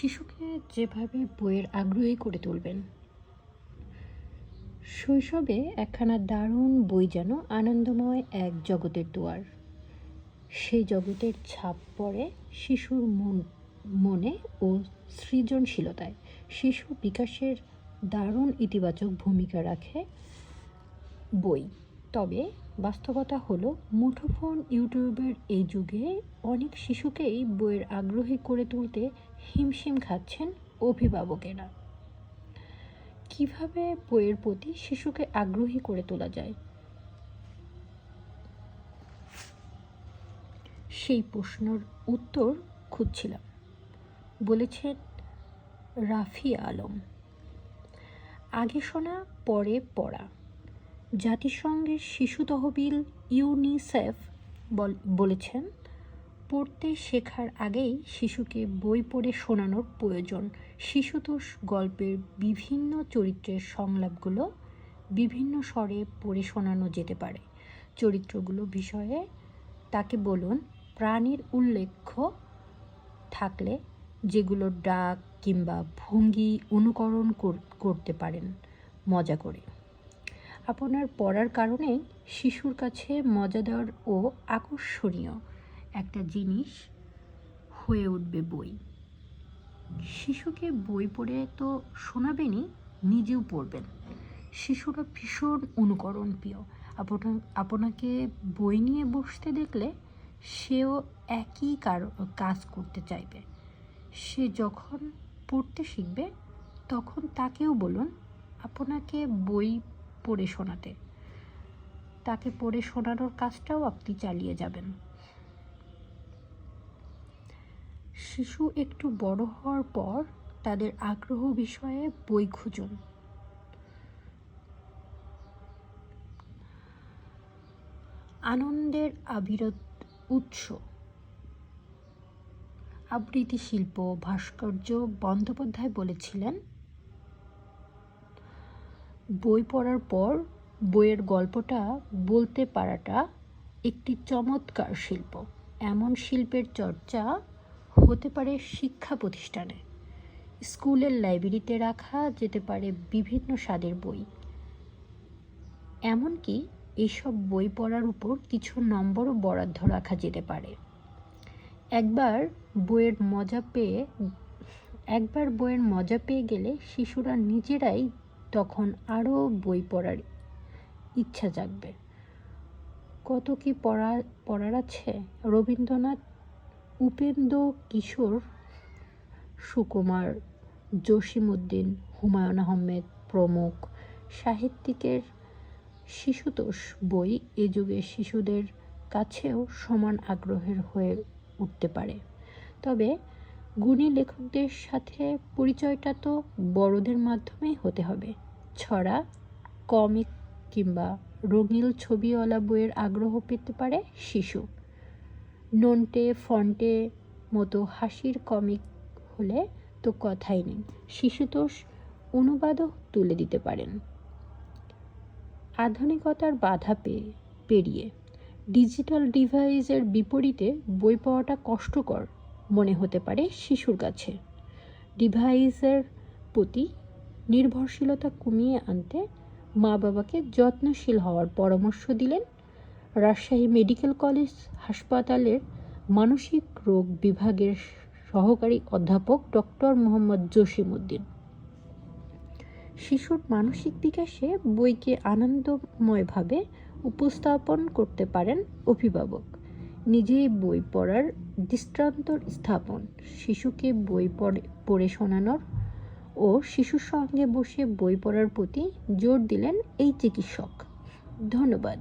শিশুকে যেভাবে বইয়ের আগ্রহী করে তুলবেন, শৈশবে একখানা দারুণ বই যেন আনন্দময় এক জগতের দুয়ার। সেই জগতের ছাপ পড়ে শিশুর মন, মনে ও সৃজনশীলতায়। শিশু বিকাশের দারুণ ইতিবাচক ভূমিকা রাখে বই। তবে বাস্তবতা হলো, মুঠোফোন, ইউটিউবের এই যুগে অনেক শিশুকেই বইয়ের আগ্রহী করে তুলতে হিমশিম খাচ্ছেন অভিভাবকেরা। কীভাবে বইয়ের প্রতি শিশুকে আগ্রহী করে তোলা যায়? সেই প্রশ্নের উত্তর খুঁজছিলাম, বলেছেন রাফি আলম। আগে শোনা, পরে পড়া। জাতিসংঘের শিশু তহবিল ইউনিসেফ বল- বলেছেন পড়তে শেখার আগেই শিশুকে বই পড়ে শোনানোর প্রয়োজন। শিশুতোষ গল্পের বিভিন্ন চরিত্রের সংলাপগুলো বিভিন্ন স্বরে পড়ে শোনানো যেতে পারে। চরিত্রগুলো বিষয়ে তাকে বলুন, প্রাণীর উল্লেখ্য থাকলে যেগুলো ডাক কিংবা ভঙ্গি অনুকরণ কর- করতে পারেন। মজা করে। আপনার পড়ার কারণে শিশুর কাছে মজাদার ও আকর্ষণীয় একটা জিনিস হয়ে উঠবে বই। শিশুকে বই পড়ে তো শোনাবেনই, নিজেও পড়বেন। শিশুরা ভীষণ অনুকরণ প্রিয়। আপনাকে বই নিয়ে বসতে দেখলে সেও একই কাজ করতে চাইবে। সে যখন পড়তে শিখবে, তখন তাকেও বলুন, আপনাকে বই পড়ে শোনাতে। তাকে পড়ে শোনানোর কাজটাও আপনি চালিয়ে যাবেন। শিশু একটু বড় হওয়ার পর তাদের আগ্রহ বিষয়ে বই খুঁজুন। আনন্দের আবিরত উৎস। আবৃত্তি শিল্প, ভাস্কর্য বন্দ্যোপাধ্যায় বলেছিলেন, বই পড়ার পর বইয়ের গল্পটা, বলতে পারাটা একটি চমৎকার শিল্প। এমন শিল্পের চর্চা হতে পারে শিক্ষা প্রতিষ্ঠানে। স্কুলের লাইব্রেরিতে রাখা যেতে পারে বিভিন্ন স্বাদের বই। এমনকি এইসব বই পড়ার উপর কিছু নম্বরও বরাদ্দ রাখা যেতে পারে। একবার বইয়ের মজা পেয়ে, একবার বইয়ের মজা পেয়ে গেলে শিশুরা নিজেরাই তখন আরও বই পড়ার ইচ্ছা জাগবে। কত কি পড়া, পড়ার আছে? রবীন্দ্রনাথ উপেন্দ্র কিশোর সুকুমার জসিমউদ্দিন, হুমায়ুন আহমেদ প্রমুখ সাহিত্যিকের শিশুতোষ বই এ যুগে শিশুদের কাছেও সমান আগ্রহের হয়ে উঠতে পারে। তবে গুণী লেখকদের সাথে পরিচয়টা তো বড়দের মাধ্যমেই হতে হবে। ছড়া, কমিক কিংবা রঙিল ছবিওয়ালা বইয়ের আগ্রহ পেতে পারে শিশু। নন্টে ফন্টে মতো হাসির কমিক হলে তো কথাই নেই। শিশুতোষ অনুবাদও তুলে দিতে পারেন। আধুনিকতার বাধা পেয়ে পেরিয়ে ডিজিটাল ডিভাইসের বিপরীতে বই পড়াটা কষ্টকর মনে হতে পারে শিশুর কাছে। ডিভাইসের প্রতি নির্ভরশীলতা কমিয়ে আনতে মা বাবাকে যত্নশীল হওয়ার পরামর্শ দিলেন রাজশাহী মেডিকেল কলেজ হাসপাতালের মানসিক রোগ বিভাগের সহকারী অধ্যাপক ডক্টর মোহাম্মদ জসিমউদ্দিন। শিশুর মানসিক বিকাশে বইকে আনন্দময়ভাবে উপস্থাপন করতে পারেন অভিভাবক। নিজেই বই পড়ার দৃষ্টান্ত স্থাপন, শিশুকে বই পড়ে পড়ে শোনানোর ও শিশুর সঙ্গে বসে বই পড়ার প্রতি জোর দিলেন এই চিকিৎসক। ধন্যবাদ।